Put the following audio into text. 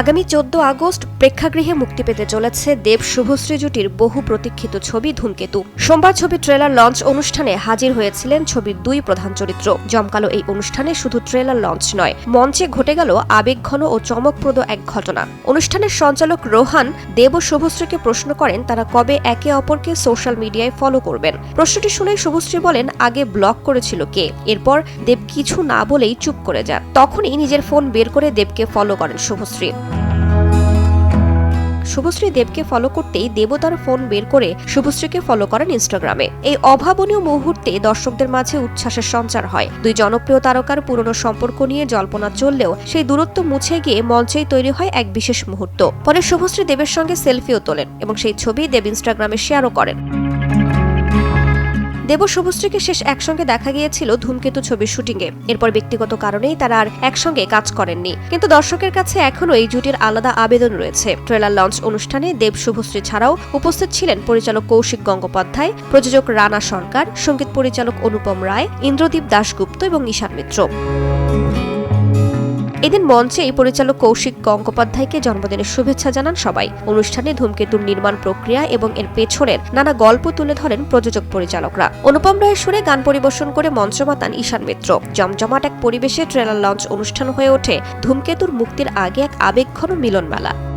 আগামী চোদ্দ আগস্ট প্রেক্ষাগৃহে মুক্তি পেতে চলেছে দেব শুভশ্রী জুটির বহু প্রতীক্ষিত ছবি ধূমকেতু। সোমবার ছবি ট্রেলার লঞ্চ অনুষ্ঠানে হাজির হয়েছিলেন ছবির দুই প্রধান চরিত্র। জমকালো এই অনুষ্ঠানে শুধু ট্রেলার লঞ্চ নয়, মঞ্চে ঘটে গেল আবেগঘন ও চমকপ্রদ এক ঘটনা। অনুষ্ঠানের সঞ্চালক রোহান দেব ও শুভশ্রীকে প্রশ্ন করেন তারা কবে একে অপরকে সোশ্যাল মিডিয়ায় ফলো করবেন। প্রশ্নটি শুনে শুভশ্রী বলেন, আগে ব্লক করেছিল কে? এরপর দেব কিছু না বলেই চুপ করে যান। তখনই নিজের ফোন বের করে দেবকে ফলো করেন শুভশ্রী। শুভশ্রী দেবকে ফলো করতেই দেবতার ফোন বের করে শুভশ্রীকে ফলো করেন ইনস্টাগ্রামে এই অভাবনীয় মুহূর্তে দর্শকদের মাঝে উচ্ছ্বাসের সঞ্চার হয়। দুই জনপ্রিয় তারকার পুরনো সম্পর্ক নিয়ে জল্পনা চললেও সেই দূরত্ব মুছে গিয়ে মঞ্চেই তৈরি হয় এক বিশেষ মুহূর্ত। পরে শুভশ্রী দেবের সঙ্গে সেলফিও তোলেন এবং সেই ছবি দেব ইনস্টাগ্রামে শেয়ারও করেন। দেব শুভশ্রীকে শেষ একসঙ্গে দেখা গিয়েছিল ধূমকেতু ছবির শুটিংয়ে। এরপর ব্যক্তিগত কারণেই তারা আর একসঙ্গে কাজ করেননি। কিন্তু দর্শকের কাছে এখনও এই জুটির আলাদা আবেদন রয়েছে। ট্রেলার লঞ্চ অনুষ্ঠানে দেব শুভশ্রী ছাড়াও উপস্থিত ছিলেন পরিচালক কৌশিক গঙ্গোপাধ্যায়, প্রযোজক রানা সরকার, সংগীত পরিচালক অনুপম রায়, ইন্দ্রদীপ দাশগুপ্ত এবং ঈশান মিত্র। এদিন মঞ্চে পরিচালক কৌশিক গঙ্গোপাধ্যায়কে জন্মদিনের শুভেচ্ছা জানান সবাই। অনুষ্ঠানে ধূমকেতুর নির্মাণ প্রক্রিয়া এবং এর পেছনের নানা গল্প তুলে ধরেন প্রযোজক পরিচালকরা। অনুপম রায়ের সুরে গান পরিবেশন করে মঞ্চ মাতান ঈশান মিত্র। জমজমাট এক পরিবেশে ট্রেলার লঞ্চ অনুষ্ঠান হয়ে ওঠে ধূমকেতুর মুক্তির আগে এক আবেগঘন মিলনমেলা।